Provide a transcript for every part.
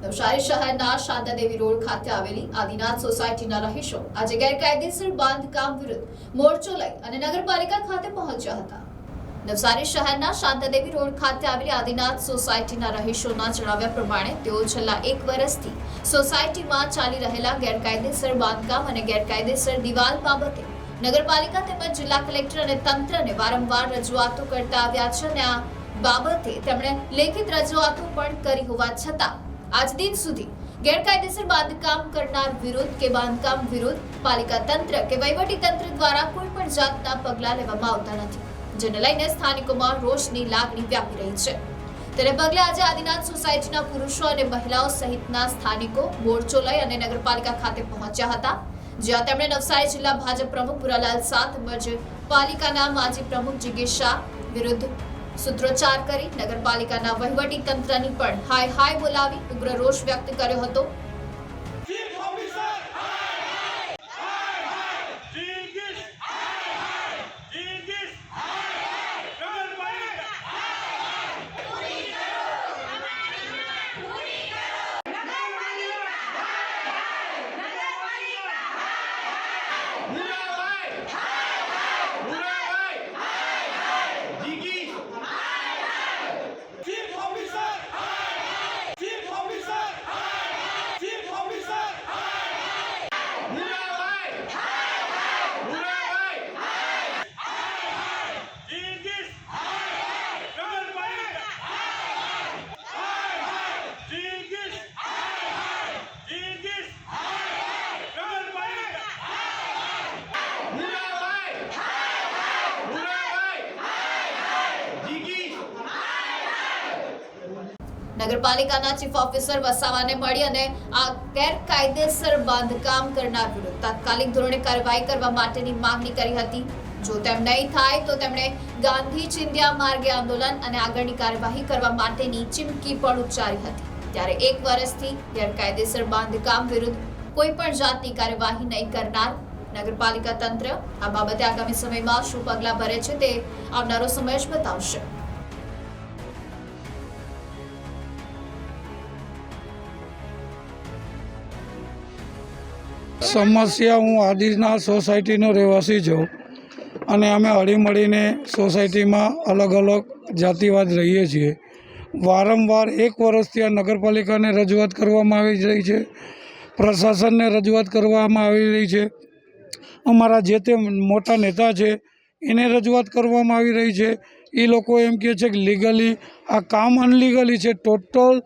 નવસારી શહેરના શાંતાદેવી રોડ ખાતે આવેલી આદિનાથ સોસાયટીના રહીશો આજે ગેરકાયદેસર બાંધકામ વિરુદ્ધ મોરચો લઈ અને નગરપાલિકા ખાતે પહોંચ્યા હતા. નવસારી શહેરના શાંતાદેવી રોડ ખાતે આવેલી આદિનાથ સોસાયટીના રહીશોના જણાવ્યા પ્રમાણે તેઓ છેલ્લા એક વર્ષથી સોસાયટીમાં ચાલી રહેલા ગેરકાયદેસર બાંધકામ અને ગેરકાયદેસર દિવાલ બાબતે નગરપાલિકા તેમજ જિલ્લા કલેક્ટર અને તંત્રને વારંવાર રજૂઆતો કરતા આવ્યા છે અને આ બાબતે તેમણે લેખિત રજૂઆતો પણ કરી હોવા છતાં આજ દિન સુધી ગેરકાયદેસર બાંધકામ કરનાર વિરુદ્ધ કે બાંધકામ વિરુદ્ધ પાલિકા તંત્ર કે વહીવટી તંત્ર દ્વારા કોઈ પણ જાતના પગલાં લેવામાં આવતા નથી, જેને લઈને સ્થાનિકોમાં રોષની લાગણી વ્યાપી રહી છે. તેને પગલે આજે આદિનાથ સોસાયટીના પુરુષો અને મહિલાઓ સહિતના સ્થાનિકો મોરચો લઈ અને નગરપાલિકા ખાતે પહોંચ્યા હતા, જ્યાં તેમણે નવસારી જિલ્લા ભાજપ પ્રમુખ પુરાલાલ સાથ તેમજ પાલિકાના માજી પ્રમુખ જિગેશ શાહ વિરુદ્ધ સૂત્રોચ્ચાર કરી નગરપાલિકાના વહીવટી તંત્રની પણ હાય હાય બોલાવી ઉગ્ર રોષ વ્યક્ત કર્યો હતો. નગરપાલિકાના ચીફ ઓફિસર વસાવાને મળી અને આ ગેરકાયદેસર બાંધકામ કરનાર વિરુદ્ધ તાત્કાલિક ધોરણે કાર્યવાહી કરવા માટેની માંગણી કરી હતી. જો તેમ નહીં થાય તો તેમણે ગાંધી ચિંધ્યા માર્ગે આંદોલન અને આગળની કાર્યવાહી કરવા માટેની ચીમકી પણ ઉચ્ચારી હતી. ત્યારે એક વર્ષથી ગેરકાયદેસર બાંધકામ વિરુદ્ધ કોઈ પણ જાતની કાર્યવાહી નહીં કરનાર નગરપાલિકા તંત્ર આ બાબતે આગામી સમયમાં શું પગલાં ભરે છે તે આવનારો સમય જ બતાવશે. સમસ્યા હું આદિનાથ સોસાયટીનો રહેવાસી છું અને અમે હળીમળીને સોસાયટીમાં અલગ અલગ જાતિવાદ રહીએ છીએ. વારંવાર એક વર્ષથી આ નગરપાલિકાને રજૂઆત કરવામાં આવી રહી છે, પ્રશાસનને રજૂઆત કરવામાં આવી રહી છે. અમારા જે તે મોટા નેતા છે, એને રજૂઆત કરવામાં આવી રહી છે. એ લોકો એમ કહે છે કે લીગલી આ કામ અનલીગલી છે. ટોટલ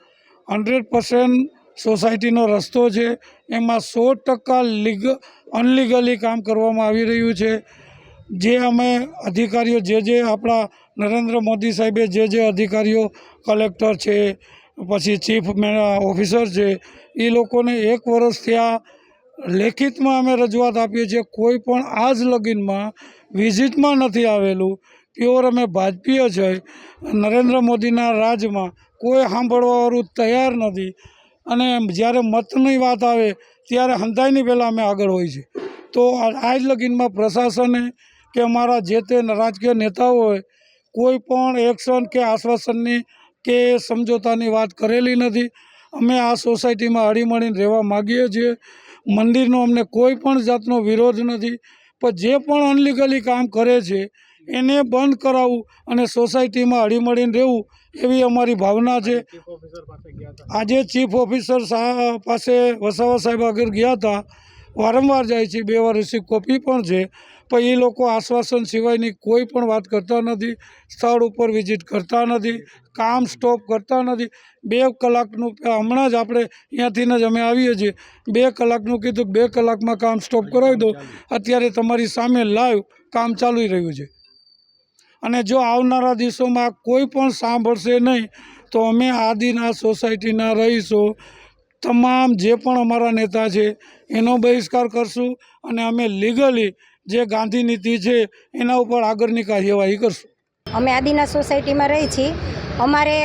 હંડ્રેડ પર્સન્ટ સોસાયટીનો રસ્તો છે. એમાં સો ટકા લીગ, અનલીગલી કામ કરવામાં આવી રહ્યું છે. જે અમે અધિકારીઓ, જે જે આપણા નરેન્દ્ર મોદી સાહેબે જે જે અધિકારીઓ, કલેક્ટર છે, પછી ચીફ ઓફિસર છે, એ લોકોને એક વર્ષથી આ લેખિતમાં અમે રજૂઆત આપીએ છીએ, કોઈ પણ આ જ લગીનમાં વિઝિટમાં નથી આવેલું. પ્યોર અમે ભાજપીય છે. નરેન્દ્ર મોદીના રાજમાં કોઈ સાંભળવાવાળું તૈયાર નથી. અને જ્યારે મતની વાત આવે, ત્યારે હંધાઈની પહેલાં અમે આગળ હોય છે. તો આજ લગીનમાં પ્રશાસને કે અમારા જે તે રાજકીય નેતાઓ હોય, કોઈ પણ એક્શન કે આશ્વાસનની કે સમજોતાની વાત કરેલી નથી. અમે આ સોસાયટીમાં હળીમળીને રહેવા માગીએ છીએ. મંદિરનો અમને કોઈ પણ જાતનો વિરોધ નથી. પણ જે પણ અનલીગલી કામ કરે છે એને બંધ કરાવવું અને સોસાયટીમાં હળીમળીને રહેવું, એવી અમારી ભાવના છે. આજે ચીફ ઓફિસર પાસે વસાવા સાહેબ આગળ ગયા હતા. વારંવાર જાય છે, બે વાર રિસીવ કોપી પણ છે. પણ એ લોકો આશ્વાસન સિવાયની કોઈ પણ વાત કરતા નથી, સ્થળ ઉપર વિઝિટ કરતા નથી, કામ સ્ટોપ કરતા નથી. બે કલાકનું હમણાં જ આપણે અહીંયાથી જ અમે આવીએ છીએ. બે કલાકનું કીધું બે કલાકમાં કામ સ્ટોપ કરાવી દો અત્યારે તમારી સામે લાઈવ કામ ચાલી રહ્યું છે. અને જો આવનારા દિવસોમાં કોઈ પણ સાંભળશે નહીં, તો અમે આદિના સોસાયટીના રહીશો. તમામ જે પણ અમારા નેતા છે, એનો બહિષ્કાર કરશું અને અમે લીગલી જે ગાંધી નીતિ છે, એના ઉપર આગળની કાર્યવાહી કરશું. અમે આદિના સોસાયટીમાં રહી છીએ. અમારે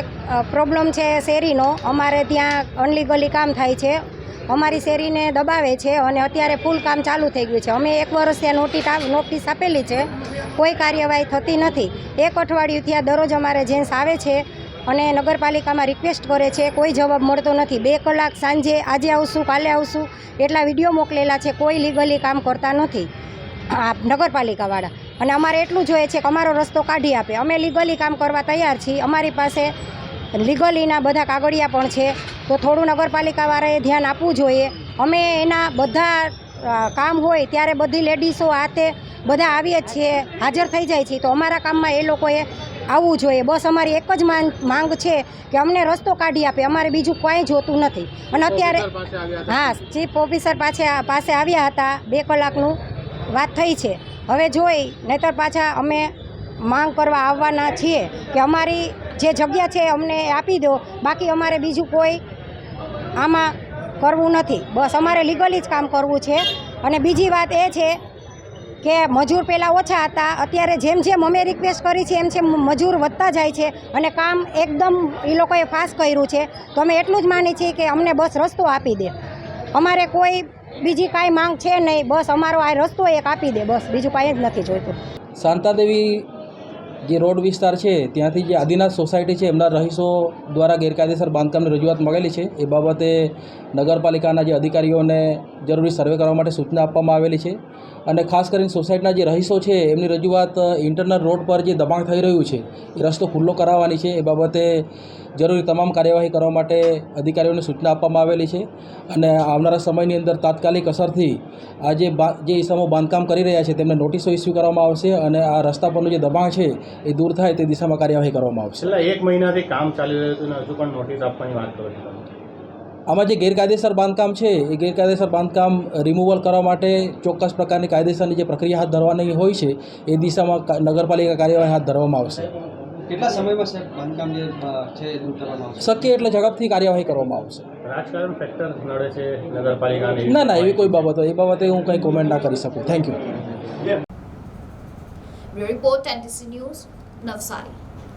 પ્રોબ્લેમ છે શેરીનો. અમારે ત્યાં અનલીગલી કામ થાય છે. અમારી શેરીને દબાવે છે અને અત્યારે ફૂલ કામ ચાલુ થઈ ગયું છે. અમે એક વર્ષ ત્યાં નોટિસ નોટિસ આપેલી છે. કોઈ કાર્યવાહી થતી નથી. એક અઠવાડિયું ત્યાં દરરોજ અમારે જેન્ટ્સ આવે છે અને નગરપાલિકામાં રિક્વેસ્ટ કરે છે. કોઈ જવાબ મળતો નથી. બે કલાક સાંજે આજે આવશું, કાલે આવશું એટલા વીડિયો મોકલેલા છે. કોઈ લીગલી કામ કરતા નથી આ નગરપાલિકાવાળા. અને અમારે એટલું જોઈએ છે કે અમારો રસ્તો કાઢી આપે. અમે લીગલી કામ કરવા તૈયાર છીએ. અમારી પાસે લીગલીના બધા કાગળિયા પણ છે. તો થોડું નગરપાલિકાવાળાએ ધ્યાન આપવું જોઈએ. અમે એના બધા કામ હોય ત્યારે બધી લેડીઝો હાથે બધા આવીએ જ છીએ હાજર થઈ જાય છે. તો અમારા કામમાં એ લોકોએ આવવું જોઈએ. બસ અમારી એક જ માંગ માંગ છે કે અમને રસ્તો કાઢી આપે. અમારે બીજું કાંઈ જોતું નથી. અને અત્યારે હા ચીફ ઓફિસર પાસે પાસે આવ્યા હતા. બે કલાકનું વાત થઈ છે. હવે જોઈ નહીતર પાછા અમે માંગ કરવા આવવાના છીએ કે અમારી જે જગ્યા છે અમને આપી દો. બાકી અમારે બીજું કોઈ આમાં કરવું નથી. બસ અમારે લીગલી જ કામ કરવું છે. અને બીજી વાત એ છે કે મજૂર પહેલાં ઓછા હતા. અત્યારે જેમ જેમ અમે રિક્વેસ્ટ કરી છે, એમ જેમ મજૂર વધતા જાય છે અને કામ એકદમ એ લોકોએ ફાસ્ટ કર્યું છે. તો અમે એટલું જ માની છીએ કે અમને બસ રસ્તો આપી દે. અમારે કોઈ બીજી કાંઈ માંગ છે નહીં. બસ અમારો આ રસ્તો એક આપી દે. બસ બીજું કાંઈ જ નથી જોઈતું. શાંતાદેવી જે રોડ વિસ્તાર છે, ત્યાંથી જે આદિનાથ સોસાયટી છે, એમના રહીશો દ્વારા ગેરકાયદેસર બાંધકામની રજૂઆત મળેલી છે. એ બાબતે નગરપાલિકાના જે અધિકારીઓને જરૂરી સર્વે કરવા માટે સૂચના આપવામાં આવેલી છે. અને ખાસ કરીને સોસાયટીના જે રહીશો છે, એમની રજૂઆત ઇન્ટરનલ રોડ પર જે દબાણ થઈ રહ્યું છે, એ રસ્તો ખુલ્લો કરાવવાની છે. એ બાબતે જરૂરી તમામ કાર્યવાહી કરવા માટે અધિકારીઓને સૂચના આપવામાં આવેલી છે. અને આવનારા સમયની અંદર તાત્કાલિક અસરથી આ જે જે ઇસમો બાંધકામ કરી રહ્યા છે, તેમને નોટિસો ઇસ્યુ કરવામાં આવશે અને આ રસ્તા પરનું જે દબાણ છે, એ દૂર થાય તે દિશામાં કાર્યવાહી કરવામાં આવશે. એક મહિનાથી કામ ચાલી રહ્યું હતું હજુ પણ નોટિસ આપવાની વાત કરો આમાં જે ગેરકાયદેસર બાંધકામ છે એ ગેરકાયદેસર બાંધકામ રિમૂવલ કરવા માટે ચોક્કસ પ્રકારની કાયદેસરની જે પ્રક્રિયા હાથ ધરવાની હોય છે એ દિશામાં નગરપાલિકા કાર્યવાહી હાથ ધરવામાં આવશે. કેટલા સમયમાં સાહેબ બાંધકામ જે છે દૂર કરવામાં આવશે? શક્ય એટલે ઝડપથી કાર્યવાહી કરવામાં આવશે. રાજકારણ ફેક્ટર નડે છે નગરપાલિકાની? ના ના એવી કોઈ બાબત હોય એ બાબતે હું કંઈ કોમેન્ટ ના કરી શકું. Thank you report NTC news Navsari.